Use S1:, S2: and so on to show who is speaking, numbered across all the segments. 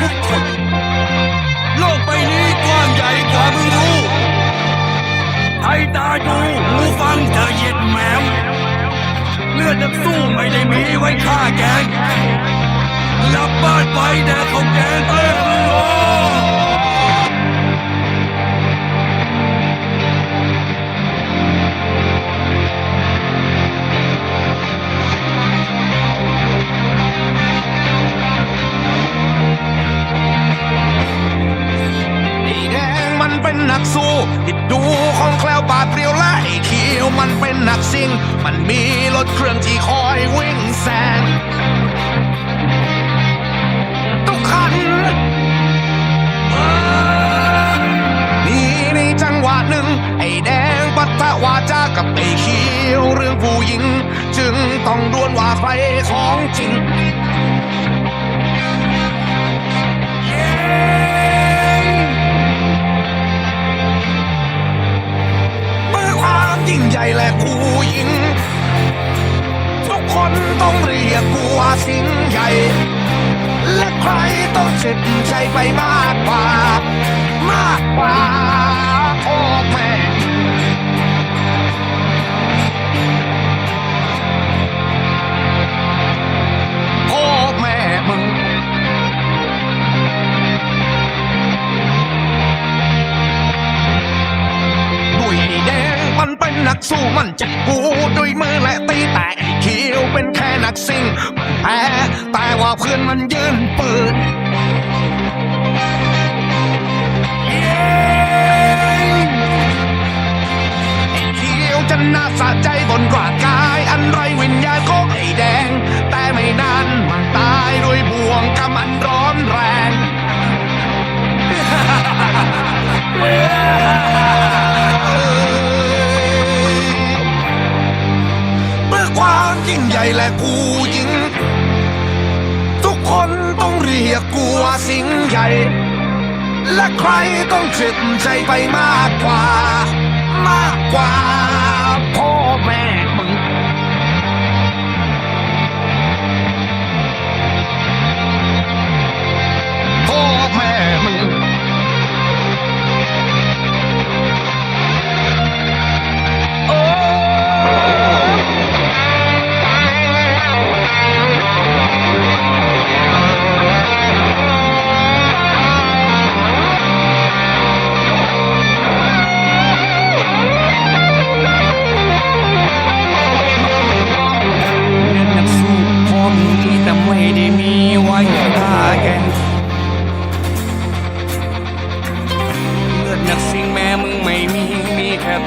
S1: ทุกคน โลกใบนี้กว้างใหญ่กว่ามึงรู้ให้ตาดูหูฟังเธอเหย็ดแหมมเลือดนักสู้ไม่ได้มีไว้ฆ่าแกงหลับบ้านไปแดกของแกงเต็มโลก
S2: เป็นนักสู้ที่ดูของแคล้วบาดเปรียวและไอ้เขียวมันเป็นนักซิ่ง มันมีรถเครื่องที่คอยวิ่งแซงทุกคันมีในจังหวะหนึ่ง ไอ้แดงปัตตะวาจากับไอ้เขียวเรื่องผู้หญิง จึงต้องดวลว่าใครของจริง และใครต้องเจ็บใจไปมากกว่ามากกว่า สู้มันจะกูด้วยมือและตีแต่ไอ้เขียวเป็นแค่นักซิ่งแพ้แต่ว่าเพื่อนมันยืนปืนเย้ไอ้เขียวจะน่าสะใจบนกร่าด แต่กูหญิง ทุกคนต้องเรียกกูว่าสิงใหญ่ และใครต้องเจ็บใจไปมากกว่า มากกว่า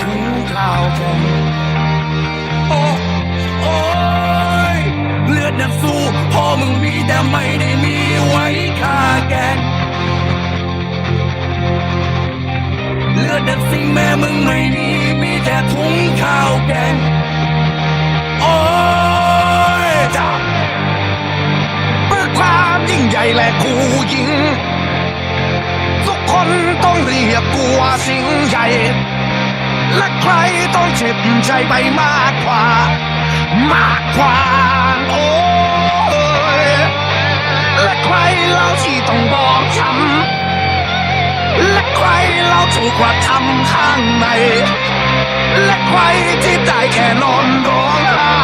S1: ถุงข้าวแกงโอ้โอ้ยเลือดนักสู้พอมึงมีแต่ไม่ได้มีไว้ฆ่าแกงเลือดนักสิ่งแม่มึงไม่มีมีแต่ถุงข้าวแกงโอ้ย
S2: จ้าเพื่อความยิ่งใหญ่และผู้หญิง ทุกคนต้องเรียกกูว่าสิ่งใหญ่ และใครต้องเจ็บใจไปมากกว่า มากกว่าโอ้ยและใครเล่าที่ต้องบอกช้ำและใครเล่าถูกกว่าทำข้างใน และใครที่ได้แค่นอนร้องไห้